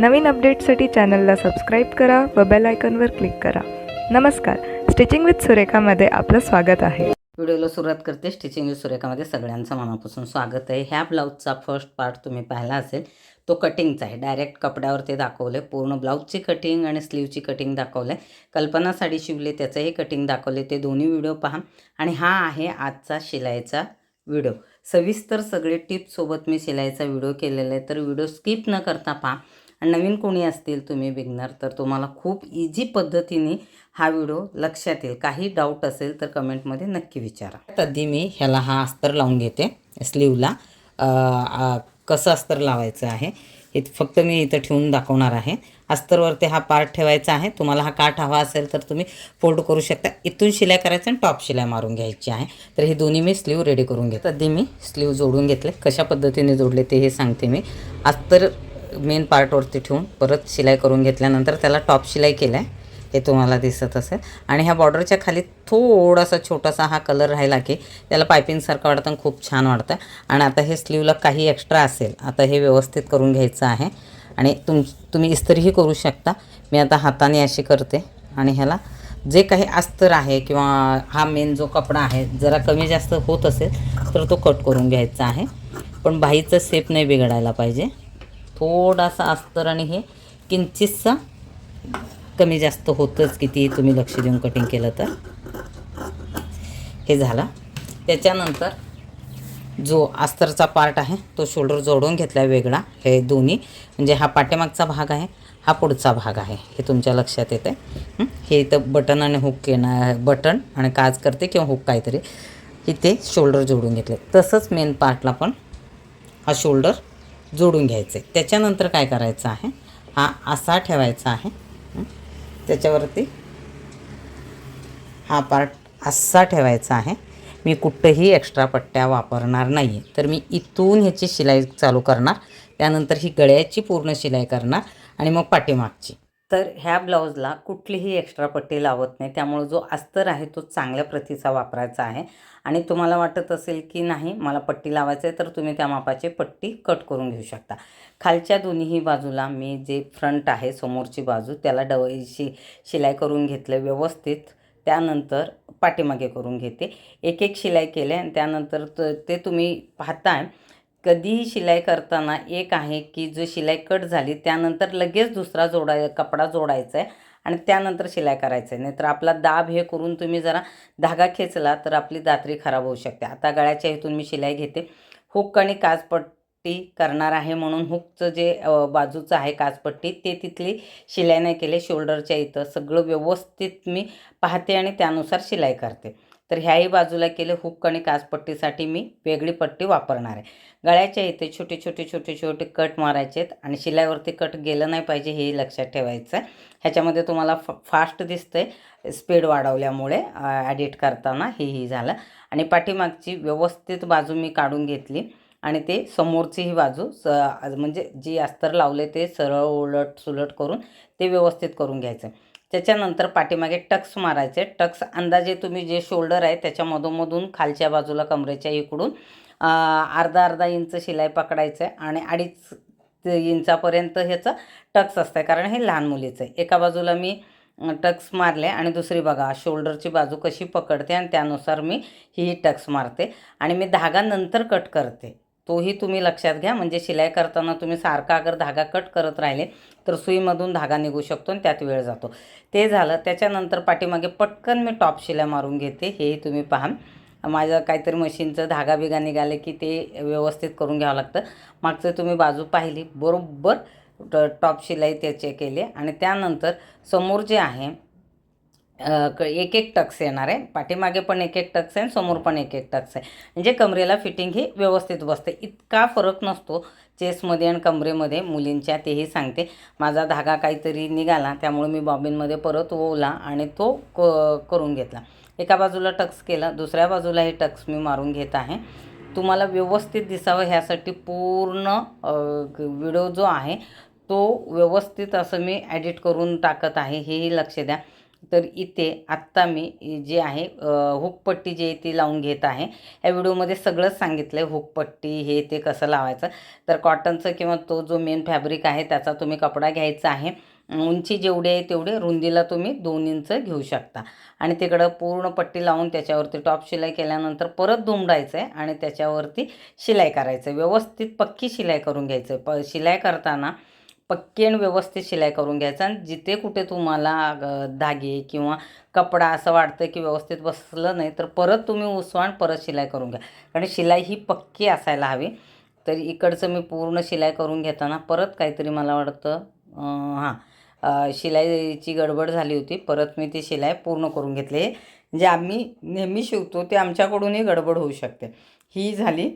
नवीन अपडेटसाठी चॅनलला सबस्क्राईब करा व बेल आयकॉनवर क्लिक करा. नमस्कार. स्टिचिंग विथ सुरेखामध्ये आपलं स्वागत आहे. व्हिडिओला सुरुवात करते. स्टिचिंग विथ सुरेखामध्ये सगळ्यांचं मनापासून स्वागत आहे. ह्या ब्लाऊजचा फर्स्ट पार्ट तुम्ही पाहिला असेल तो कटिंगचा आहे. डायरेक्ट कपड्यावर ते दाखवलं आहे पूर्ण ब्लाऊजची कटिंग आणि स्लीवची कटिंग दाखवलं आहे कल्पना साडी शिवली त्याचंही कटिंग दाखवले ते दोन्ही व्हिडिओ पहा. आणि हा आहे आजचा शिलाईचा व्हिडिओ सविस्तर सगळे टिप्ससोबत मी शिलाईचा व्हिडिओ केलेला आहे. तर व्हिडिओ स्किप न करता पहा. आणि नवीन कोणी असतील तुम्ही बिगनर तर तुम्हाला खूप इझी पद्धतीने हा व्हिडिओ लक्षात येईल. काही डाऊट असेल तर कमेंटमध्ये नक्की विचारा. आधी मी ह्याला हा अस्तर लावून घेते स्लीवला कसं अस्तर लावायचं आहे हे फक्त मी इथं ठेवून दाखवणार आहे. अस्तरवरती हा पार्ट ठेवायचा आहे. तुम्हाला हा काठ हवा असेल तर तुम्ही फोल्ड करू शकता. इथून शिलाई करायचं आणि टॉप शिलाई मारून घ्यायची आहे. तर हे दोन्ही मी स्लीव रेडी करून घेते. आधी मी स्लीव जोडून घेतले. कशा पद्धतीने जोडले ते हे सांगते मी. अस्तर मेन पार्टवरती ठेवून परत शिलाई करून घेतल्यानंतर त्याला टॉप शिलाई केलं आहे हे तुम्हाला दिसत असेल. आणि ह्या बॉर्डरच्या खाली थोडासा छोटासा हा कलर राहिला की त्याला पायपिंगसारखं वाटतं आणि खूप छान वाटतं. आणि आता हे स्लीवला काही एक्स्ट्रा असेल. आता हे व्यवस्थित करून घ्यायचं आहे. आणि तुम तुम्ही इस्त्रीही करू शकता. मी आता हाताने अशी करते. आणि ह्याला जे काही अस्तर आहे किंवा हा मेन जो कपडा आहे जरा कमी जास्त होत असेल तर तो कट करून घ्यायचा आहे. पण बाईचं सेप नाही बिघडायला पाहिजे. थोडासा अस्तर आणि हे किंचितसा कमी जास्त होतंच किती तुम्ही लक्ष देऊन कटिंग केलं तर. हे झालं. त्याच्यानंतर जो अस्तरचा पार्ट आहे तो शोल्डर जोडून घेतला वेगळा. हे दोन्ही म्हणजे हा पाठीमागचा भाग आहे हा पुढचा भाग आहे. हे तुमच्या लक्षात येतं आहे हे इथं बटन आणि हुक येणार बटन आणि काज करते किंवा हुक काहीतरी. इथे शोल्डर जोडून घेतले. तसंच मेन पार्टला पण हा शोल्डर जोडून घ्यायचं. आहे त्याच्यानंतर काय करायचं आहे? हा असा ठेवायचा आहे. त्याच्यावरती हा पार्ट असा ठेवायचा आहे. मी कुठंही एक्स्ट्रा पट्ट्या वापरणार नाही आहे तर मी इथून ह्याची शिलाई चालू करणार. त्यानंतर ही गळ्याची पूर्ण शिलाई करणार आणि मग पाठीमागची. तर ह्या ब्लाऊजला कुठलीही एक्स्ट्रा पट्टी लावत नाही. त्यामुळे जो अस्तर आहे तो चांगल्या प्रतीचा वापरायचा आहे. आणि तुम्हाला वाटत असेल की नाही मला पट्टी लावायचं आहे तर तुम्ही त्या मापाचे पट्टी कट करून घेऊ शकता. खालच्या दोन्हीही बाजूला मी जे फ्रंट आहे समोरची बाजू त्याला डवळीशी शिलाई करून घेतलं व्यवस्थित. त्यानंतर पाठीमागे करून घेते. एक एक शिलाई केले आणि त्यानंतर ते तुम्ही पाहताय. कधीही शिलाई करताना एक आहे की जो शिलाई कट झाली त्यानंतर लगेच दुसरा जोडाय कपडा जोडायचा आहे आणि त्यानंतर शिलाई करायचं आहे. नाहीतर आपला दाब हे करून तुम्ही जरा धागा खेचला तर आपली दात्री खराब होऊ शकते. आता गळ्याच्या इथून मी शिलाई घेते. हुक आणि काचपट्टी करणार आहे म्हणून हुकचं जे बाजूचं आहे काचपट्टी ते तिथली शिलाई नाही केली शोल्डरच्या इथं सगळं व्यवस्थित मी पाहते आणि त्यानुसार शिलाई करते. तर ह्याही बाजूला केले हुक आणि काचपट्टीसाठी मी वेगळी पट्टी वापरणार आहे. गळ्याच्या इथे छोटे छोटे छोटे छोटे कट मारायचे आहेत आणि शिलाईवरती कट गेलं नाही पाहिजे हेही लक्षात ठेवायचं आहे. ह्याच्यामध्ये तुम्हाला फ फास्ट दिसतंय स्पीड वाढवल्यामुळे ॲडिट करताना हेही झालं. आणि पाठीमागची व्यवस्थित बाजू मी काढून घेतली आणि ते समोरची ही बाजू स म्हणजे जी अस्तर लावले ते सरळ उलट सुलट करून ते व्यवस्थित करून घ्यायचं त्याच्यानंतर पाठीमागे टक्स मारायचे. टक्स अंदाजे तुम्ही जे शोल्डर आहे त्याच्या मधोमधून खालच्या बाजूला कमरेच्या इकडून अर्धा अर्धा इंच शिलाई पकडायचं आहे आणि अडीच इंचापर्यंत ह्याचं टक्स असतं आहे कारण हे लहान मुलीचं आहे. एका बाजूला मी टक्स मारले आणि दुसरी बघा शोल्डरची बाजू कशी पकडते आणि त्यानुसार मी ही टक्स मारते आणि मी धागा नंतर कट करते. तोही तुम्ही लक्षात घ्या. म्हणजे शिलाई करताना तुम्ही सारखा अगर धागा कट करत राहिले तर सुईमधून धागा निघू शकतो आणि त्यात वेळ जातो. ते झालं. त्याच्यानंतर पाठीमागे पटकन मी टॉप शिलाई मारून घेते. हेही तुम्ही पहा. माझं काहीतरी मशीनचं धागा बिगा निघाले की ते व्यवस्थित करून घ्यावं लागतं. मागचं तुम्ही बाजू पाहिली. बरोबर टॉप शिलाई त्याचे केले. आणि त्यानंतर समोर जे आहे एक एक टक्स येणार आहे. पाठीमागे पण एक एक टक्स आहे समोर पण एक एक टक्स आहे. म्हणजे कमरेला फिटिंग ही व्यवस्थित बसते. इतका फरक नसतो चेसमध्ये आणि कमरेमध्ये मुलींच्या तेही सांगते. माझा धागा काहीतरी निघाला त्यामुळे मी बॉबिनमध्ये परत ओवला आणि तो क करून घेतला. एका बाजूला टक्स केला दुसऱ्या बाजूला हे टक्स मी मारून घेत आहे. तुम्हाला व्यवस्थित दिसावं ह्यासाठी पूर्ण व्हिडिओ जो आहे तो व्यवस्थित असं मी ॲडिट करून टाकत आहे. हेही लक्ष द्या. तर इथे आत्ता मी जे आहे हुकपट्टी जी आहे ती लावून घेत आहे या व्हिडिओमध्ये सगळंच सांगितलं आहे हुकपट्टी हे ते कसं लावायचं. तर कॉटनचं किंवा तो जो मेन फॅब्रिक आहे त्याचा तुम्ही कपडा घ्यायचा आहे. उंची जेवढी आहे तेवढे रुंदीला तुम्ही दोन इंच घेऊ शकता. आणि तिकडं पूर्ण पट्टी लावून त्याच्यावरती टॉप शिलाई केल्यानंतर परत दुमडायचं आहे आणि त्याच्यावरती शिलाई करायचं आहे व्यवस्थित पक्की शिलाई करून घ्यायचं आहे प शिलाई करताना पक्की आणि व्यवस्थित शिलाई करून घ्यायचा आणि जिथे कुठे तुम्हाला धागे किंवा कपडा असं वाटतं की व्यवस्थित बसलं नाही तर परत तुम्ही उसवाण परत शिलाई करून घ्या. कारण शिलाई ही पक्की असायला हवी. तर इकडचं मी पूर्ण शिलाई करून घेताना परत काहीतरी मला वाटतं हां शिलाईची गडबड झाली होती. परत मी ती शिलाई पूर्ण करून घेतली. जे आम्ही नेहमी शिवतो ते आमच्याकडूनही गडबड होऊ शकते. ही झाली.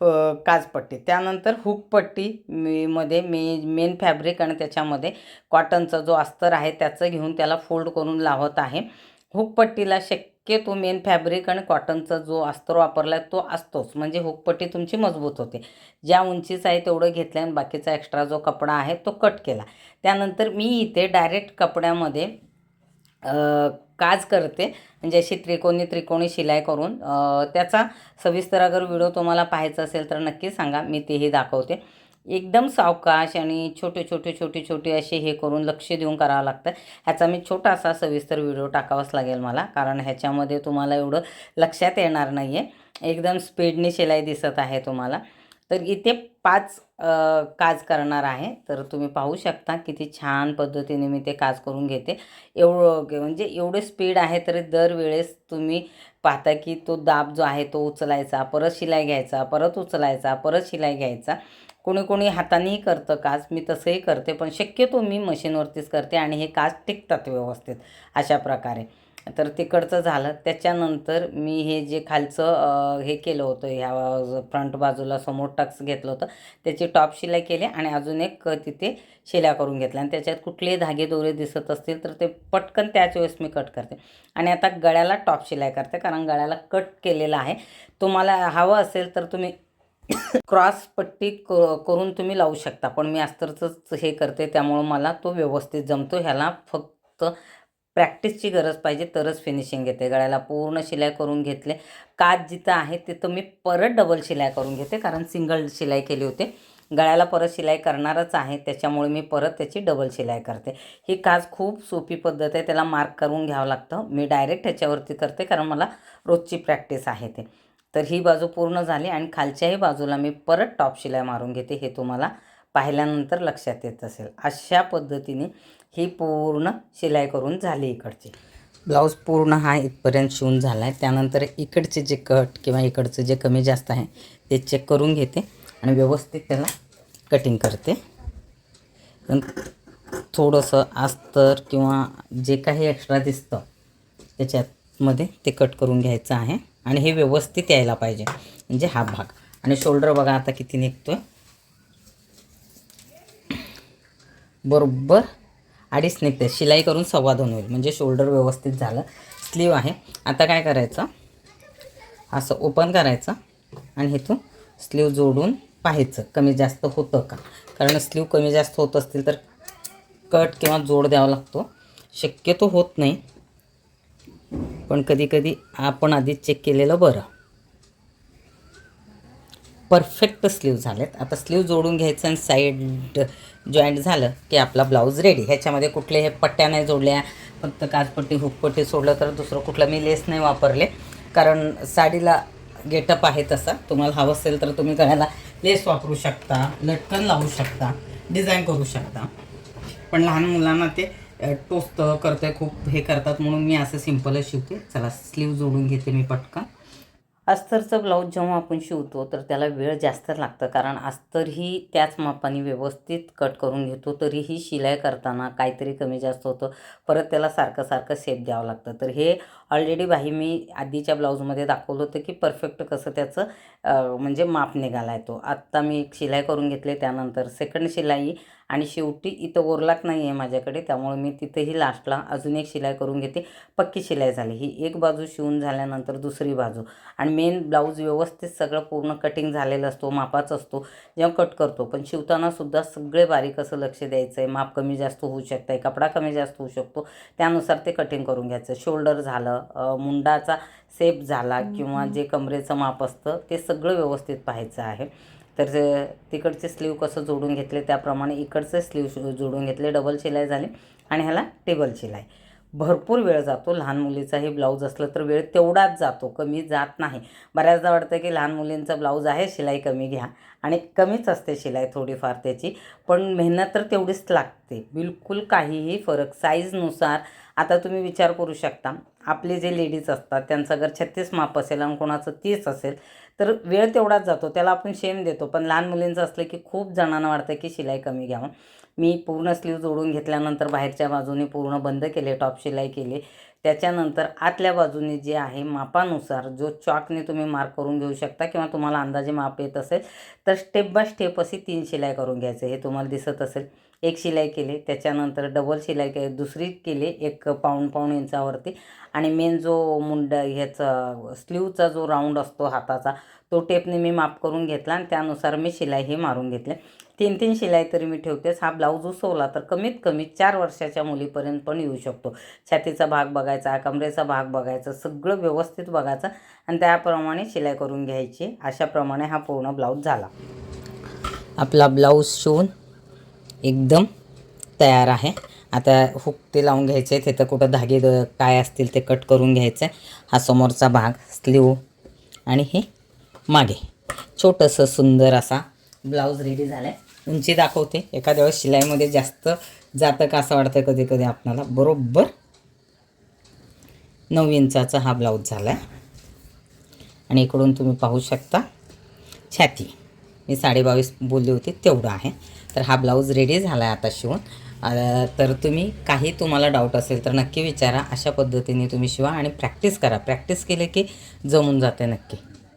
काजपट्टी काचपट्टी. त्यानंतर हुकपट्टी मी मध्ये मी मेन फॅब्रिक आणि त्याच्यामध्ये कॉटनचा जो अस्तर आहे त्याचं घेऊन त्याला फोल्ड करून लावत आहे. हुकपट्टीला शक्यतो मेन फॅब्रिक आणि कॉटनचा जो अस्तर वापरला आहे तो असतोच. म्हणजे हुकपट्टी तुमची मजबूत होते. ज्या उंचीचं आहे तेवढं घेतलं आणि बाकीचा एक्स्ट्रा जो कपडा आहे तो कट केला. त्यानंतर मी इथे डायरेक्ट कपड्यामध्ये काज करते. म्हणजे अशी त्रिकोणी त्रिकोणी शिलाई करून त्याचा सविस्तर अगर व्हिडिओ तुम्हाला पाहायचा असेल तर नक्की सांगा मी तेही दाखवते. एकदम सावकाश आणि छोटे छोटे छोटे छोटे असे हे करून लक्ष देऊन करावं लागतं. ह्याचा मी छोटासा सविस्तर व्हिडिओ टाकावाच लागेल मला कारण ह्याच्यामध्ये तुम्हाला एवढं लक्षात येणार नाही आहे एकदम स्पीडने शिलाई दिसत आहे तुम्हाला. तर इथे पाच काज करणार आहे. तर तुम्ही पाहू शकता किती छान पद्धतीने मी ते काज करून घेते. एवढं म्हणजे एवढे स्पीड आहे तरी दरवेळेस तुम्ही पाहता की तो दाब जो आहे तो उचलायचा परत शिलाई घ्यायचा परत उचलायचा परत शिलाई घ्यायचा. कोणी कोणी हातानेही करतं काज मी तसंही करते पण शक्यतो मी मशीनवरतीच करते आणि हे काज टिकतात व्यवस्थित अशा प्रकारे. तर तिकडचं झालं. त्याच्यानंतर मी हे जे खालचं हे केलं होतं ह्या फ्रंट बाजूला समोर टक्स घेतलं होतं त्याची टॉप शिलाई केली आणि अजून एक तिथे शिल्या करून घेतल्या. आणि त्याच्यात कुठलेही धागे दोरे दिसत असतील तर ते पटकन त्याच वेळेस मी कट करते. आणि आता गळ्याला टॉप शिलाई करते कारण गळ्याला कट केलेला आहे. तुम्हाला हवं असेल तर तुम्ही क्रॉस पट्टी क करून तुम्ही लावू शकता. पण मी अस्तरचंच हे करते त्यामुळं मला तो व्यवस्थित जमतो. ह्याला फक्त प्रॅक्टिसची गरज पाहिजे तरच फिनिशिंग घेते. गळ्याला पूर्ण शिलाई करून घेतले. काच जिथं आहे तिथं मी परत डबल शिलाई करून घेते कारण सिंगल शिलाई केली होती. गळ्याला परत शिलाई करणारच आहे त्याच्यामुळे मी परत त्याची डबल शिलाई करते. ही काच खूप सोपी पद्धत आहे त्याला मार्क करून घ्यावं लागतं. मी डायरेक्ट ह्याच्यावरती करते कारण मला रोजची प्रॅक्टिस आहे ते. तर ही बाजू पूर्ण झाली आणि खालच्याही बाजूला मी परत टॉप शिलाई मारून घेते हे तुम्हाला पाहिल्यानंतर लक्षात येत असेल. अशा पद्धतीने ही पूर्ण शिलाई करून झाली इकडची. ब्लाऊज पूर्ण हा इथपर्यंत शिवून झाला आहे त्यानंतर इकडचे जे कट किंवा इकडचं जे कमी जास्त आहे ते चेक करून घेते आणि व्यवस्थित त्याला कटिंग करते. पण थोडंसं अस्तर किंवा जे काही एक्स्ट्रा दिसतं त्याच्यामध्ये ते कट करून घ्यायचं आहे आणि हे व्यवस्थित यायला पाहिजे. म्हणजे हा भाग. आणि शोल्डर बघा आता किती निघतो आहे बरोबर. अडीच निघते शिलाई करून सव्वा दोन होईल. म्हणजे शोल्डर व्यवस्थित झालं. स्लीव आहे. आता काय करायचं? असं ओपन करायचं. आणि इथून स्लीव जोडून पाहायचं. कमी जास्त होतं का? कारण स्लीव कमी जास्त होत असतील तर कट किंवा जोड द्यावा लागतो. शक्यतो होत नाही. पण कधीकधी आपण आधीच चेक केलेलं बरं. परफेक्ट स्लीव झालेत. आता स्लीव जोडून घ्यायचं आणि साईड जॉईंट झालं की आपला ब्लाऊज रेडी ह्याच्यामध्ये कुठले हे पट्ट्या नाही जोडल्या फक्त काचपट्टी हुकपट्टी सोडलं तर दुसरं कुठलं मी लेस नाही वापरले. कारण साडीला गेटअप आहे तसा. तुम्हाला हवं असेल तर तुम्ही गळ्याला लेस वापरू शकता लटकन लावू शकता डिझाईन करू शकता. पण लहान मुलांना ते टोचतं करतं खूप हे करतात म्हणून मी असं सिम्पलच शिवते. चला स्लीव जोडून घेते मी पटकन. अस्तरचं ब्लाऊज जेव्हा आपण शिवतो तर त्याला वेळ जास्त लागतं. कारण अस्तर ही त्याच मापाने व्यवस्थित कट करून घेतो तरीही शिलाई करताना काहीतरी कमी जास्त होतं. परत त्याला सारखं सारखं शेप द्यावं लागतं. तर हे ऑलरेडी बाही मी आधीच्या ब्लाऊजमध्ये दाखवलं होतं की परफेक्ट कसं त्याचं म्हणजे माप निघाला आहे तो. आत्ता मी एक शिलाई करून घेतले त्यानंतर सेकंड शिलाई आणि शेवटी इथं ओरलाक नाही आहे माझ्याकडे त्यामुळे मी तिथेही लास्टला अजून एक शिलाई करून घेते. पक्की शिलाई झाली. ही एक बाजू शिवून झाल्यानंतर दुसरी बाजू. आणि मेन ब्लाऊज व्यवस्थित सगळं पूर्ण कटिंग झालेलं असतो मापाचा असतो जेव्हा कट करतो. पण शिवताना सुद्धा सगळे बारीक असं लक्ष द्यायचं आहे माप कमी जास्त होऊ शकतं आहे कपडा कमी जास्त होऊ शकतो. त्यानुसार ते कटिंग करून घ्यायचं. शोल्डर झालं मुंडाचा सेप झाला किंवा जे कमरेचं माप असतं ते सगळं व्यवस्थित पाहायचं आहे. तर तिकडचे स्लीव कसं जोडून घेतले त्याप्रमाणे इकडचे स्लीव जोडून घेतले. डबल शिलाई झाली. आणि ह्याला टेबल शिलाई. भरपूर वेळ जातो. लहान मुलीचाही ब्लाऊज असलं तर वेळ तेवढाच जातो. कमी जात नाही. बऱ्याचदा वाटतं की लहान मुलींचा ब्लाऊज आहे शिलाई कमी घ्या. आणि कमीच असते शिलाई थोडीफार त्याची. पण मेहनत तर तेवढीच लागते. बिलकुल काहीही फरक. साईजनुसार आता तुम्ही विचार करू शकता. आपले जे लेडीज असतात त्यांचं अगर छत्तीस माप असेल आणि कोणाचं तीस असेल तर वेळ तेवढाच जातो. त्याला आपण शेम देतो. पण लहान मुलींचं असलं की खूप जणांना वाटतं की शिलाई कमी घ्यावं. मी पूर्ण स्लीव जोडून घेतल्यानंतर बाहेरच्या बाजूने पूर्ण बंद केले टॉप शिलाई केली. त्याच्यानंतर आतल्या बाजूने जे आहे मापानुसार जो चॉकने तुम्ही मार्क करून घेऊ शकता किंवा तुम्हाला अंदाजे माप येत असेल तर स्टेप बाय स्टेप अशी तीन शिलाई करून घ्यायचं हे तुम्हाला दिसत असेल. एक शिलाई केली त्याच्यानंतर डबल शिलाई के दुसरी केली एक पाऊण पाऊण इंचावरती. आणि मेन जो मुंड ह्याचा स्लीवचा जो राऊंड असतो हाताचा तो टेपने मी माप करून घेतला आणि त्यानुसार मी शिलाई हे मारून घेतले. तीन तीन शिलाई तरी मी ठेवतेच. हा ब्लाऊज उसवला तर कमीत कमी चार वर्षाच्या मुलीपर्यंत पण येऊ शकतो. छातीचा भाग बघायचा कमरेचा भाग बघायचा सगळं व्यवस्थित बघायचं आणि त्याप्रमाणे शिलाई करून घ्यायची. अशाप्रमाणे हा पूर्ण ब्लाऊज झाला. आपला ब्लाऊज शिवून एकदम तयार आहे. आता हुक ते लावून घ्यायचे आहे तिथं कुठं धागे काय असतील ते कट करून घ्यायचं. आहे हा समोरचा भाग स्लीव आणि हे मागे. छोटंसं सुंदर असा ब्लाऊज रेडी झाला आहे उंची दाखवते. एखाद्या वेळेस शिलाईमध्ये जास्त जातं का असं वाटतं कधी कधी आपणाला. बरोबर? नऊ इंचाचा हा ब्लाऊज झाला आहे आणि इकडून तुम्ही पाहू शकता छाती. मी साडेबावीस बोलली होती तेवढं आहे. तर हा ब्लाऊज रेडी झाला आहे आता शिवून. तर तुम्ही काही तुम्हाला डाऊट असेल तर नक्की विचारा. अशा पद्धतीने तुम्ही शिवा आणि प्रॅक्टिस करा. प्रॅक्टिस केले की जमून जाते नक्की.